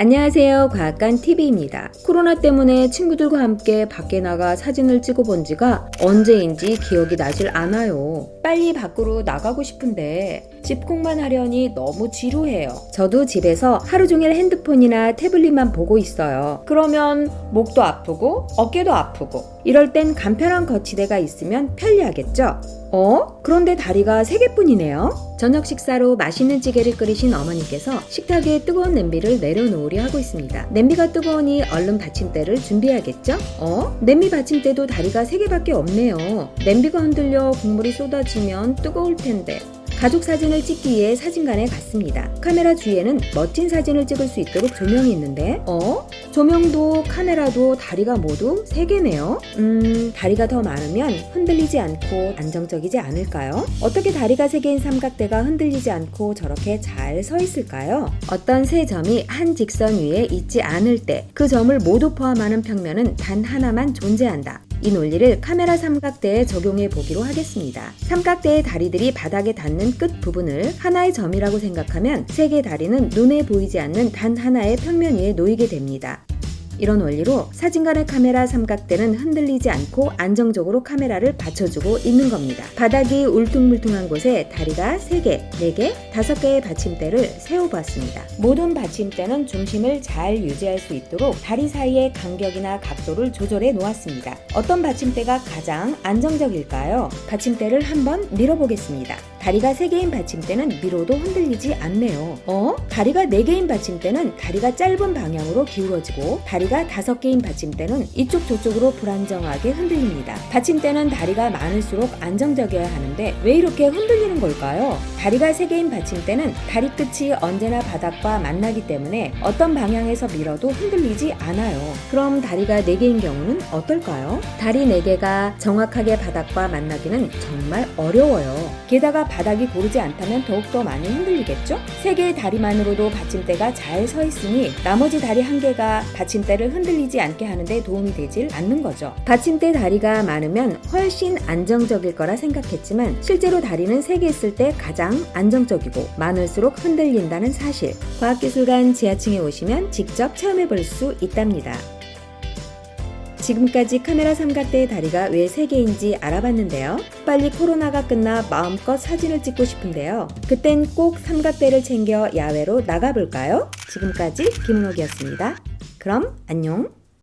안녕하세요. 과학관 TV입니다. 코로나 때문에 친구들과 함께 밖에 나가 사진을 찍어본 지가 언제인지 기억이 나질 않아요. 빨리 밖으로 나가고 싶은데 집콕만 하려니 너무 지루해요. 저도 집에서 하루 종일 핸드폰이나 태블릿만 보고 있어요. 그러면 목도 아프고 어깨도 아프고 이럴 땐 간편한 거치대가 있으면 편리하겠죠? 어? 그런데 다리가 3개뿐이네요? 저녁 식사로 맛있는 찌개를 끓이신 어머니께서 식탁에 뜨거운 냄비를 내려놓으려 하고 있습니다. 냄비가 뜨거우니 얼른 받침대를 준비해야겠죠? 어? 냄비 받침대도 다리가 3개밖에 없네요. 냄비가 흔들려 국물이 쏟아지면 뜨거울 텐데. 가족 사진을 찍기 위해 사진관에 갔습니다. 카메라 주위에는 멋진 사진을 찍을 수 있도록 조명이 있는데, 어? 조명도 카메라도 다리가 모두 3개네요. 음, 다리가 더 많으면 흔들리지 않고 안정적이지 않을까요? 어떻게 다리가 3개인 삼각대가 흔들리지 않고 저렇게 잘 서 있을까요? 어떤 세 점이 한 직선 위에 있지 않을 때 그 점을 모두 포함하는 평면은 단 하나만 존재한다. 이 논리를 카메라 삼각대에 적용해 보기로 하겠습니다. 삼각대의 다리들이 바닥에 닿는 끝 부분을 하나의 점이라고 생각하면 세 개의 다리는 눈에 보이지 않는 단 하나의 평면 위에 놓이게 됩니다. 이런 원리로 사진관의 카메라 삼각대는 흔들리지 않고 안정적으로 카메라를 받쳐주고 있는 겁니다. 바닥이 울퉁불퉁한 곳에 다리가 3개, 4개, 5개의 받침대를 세워봤습니다. 모든 받침대는 중심을 잘 유지할 수 있도록 다리 사이의 간격이나 각도를 조절해 놓았습니다. 어떤 받침대가 가장 안정적일까요? 받침대를 한번 밀어보겠습니다. 다리가 3개인 받침대는 밀어도 흔들리지 않네요. 어? 다리가 4개인 받침대는 다리가 짧은 방향으로 기울어지고 다리가 5개인 받침대는 이쪽 저쪽으로 불안정하게 흔들립니다. 받침대는 다리가 많을수록 안정적이어야 하는데 왜 이렇게 흔들리는 걸까요? 다리가 3개인 받침대는 다리 끝이 언제나 바닥과 만나기 때문에 어떤 방향에서 밀어도 흔들리지 않아요. 그럼 다리가 4개인 경우는 어떨까요? 다리 4개가 정확하게 바닥과 만나기는 정말 어려워요. 게다가 바닥이 고르지 않다면 더욱더 많이 흔들리겠죠? 3개의 다리만으로도 받침대가 잘 서 있으니 나머지 다리 한 개가 받침대를 흔들리지 않게 하는데 도움이 되질 않는 거죠. 받침대 다리가 많으면 훨씬 안정적일 거라 생각했지만 실제로 다리는 3개 있을 때 가장 안정적이고 많을수록 흔들린다는 사실. 과학기술관 지하층에 오시면 직접 체험해 볼 수 있답니다. 지금까지 카메라 삼각대의 다리가 왜 3개인지 알아봤는데요. 빨리 코로나가 끝나 마음껏 사진을 찍고 싶은데요. 그땐 꼭 삼각대를 챙겨 야외로 나가볼까요? 지금까지 김은옥이었습니다. 그럼 안녕!